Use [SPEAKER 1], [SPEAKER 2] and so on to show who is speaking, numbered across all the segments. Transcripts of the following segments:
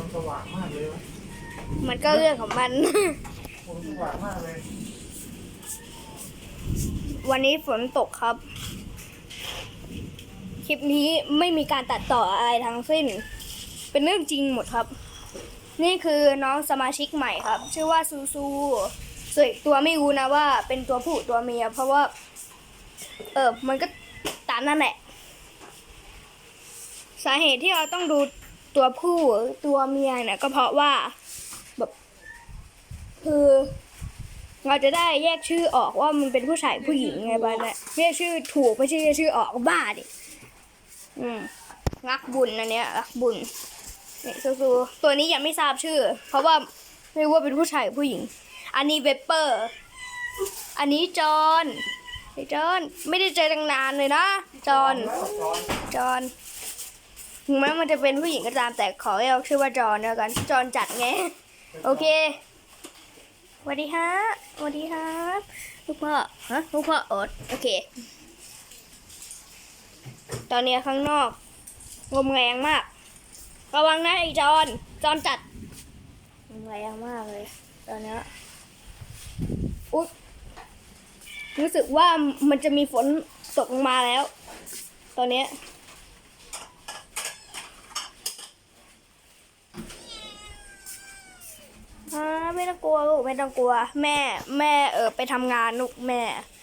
[SPEAKER 1] มันสว่างมากเลยวะ
[SPEAKER 2] มันก็เรื่องของมัน
[SPEAKER 1] โอ้มันสว่างมากเลย
[SPEAKER 2] วันนี้ฝนตกครับ คลิปนี้ไม่มีการตัดต่ออะไรทั้งสิ้น เป็นเรื่องจริงหมดครับ นี่คือน้องสมาชิกใหม่ครับ ชื่อว่าซูซูส่วนอีกตัวไม่รู้นะว่า เป็นตัวผู้ตัวเมีย เพราะว่า เออ มันก็ตามนั่นแหละ สาเหตุที่เราต้องดู ตัวผู้ตัวเมียเนี่ยก็เพราะว่าแบบคือ เราจะได้แยกชื่อออกว่ามันเป็นผู้ชายผู้หญิงไงบ้างเนี่ยเรียกชื่อถูกไม่ใช่เรียกชื่อออกบ้าดิอืมรักบุญอันเนี้ยรักบุญนี่ซูๆตัวนี้ยังไม่ทราบชื่อ เพราะว่าไม่รู้ว่าเป็นผู้ชายหรือผู้หญิง อันนี้เวปเปอร์ อันนี้จอห์นไอ้จอห์นไม่ได้เจอตั้งนานเลยนะจอห์นจอห์น ถึงแม้มันจะเป็นผู้หญิงก็ตามแต่ขอให้เราชื่อว่าจอนแล้วกันจอนจัดไงโอเคสวัสดีฮะสวัสดีครับลูกพ่อฮะลูกพ่ออดโอเค ตอนนี้ข้างนอกลมแรงมาก ระวังนะไอ้จอนจอนจัดลมแรงมากเลย ตอนเนี้ยอุ๊ยรู้สึกว่ามันจะมีฝนตกลงมาแล้ว ตอนเนี้ยอ่า ไม่ต้องกลัวลูกไม่ต้องกลัว แม่แม่เออไปทำงานลูกแม่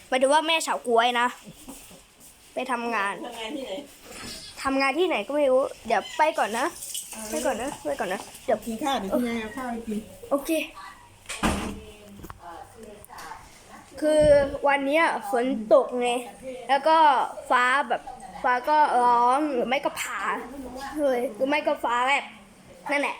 [SPEAKER 2] หมายถึงว่าแม่เฉากล้วยนะไปทำงาน
[SPEAKER 3] ทำงานที่ไหน
[SPEAKER 2] ทำงานที่ไหนก็ไม่รู้ เดี๋ยวไปก่อนนะไปก่อนนะไปก่อนนะเดี๋ยว
[SPEAKER 3] กินข้าวเดี๋ยวคุณยายเอาข้าวให้กิน
[SPEAKER 2] โอเค คือวันเนี้ยฝนตกไงแล้วก็ฟ้าแบบฟ้าก็ร้องหรือไม่ก็ผ่าเลยหรือไม่ก็ฟ้าแบบนั่นแหละ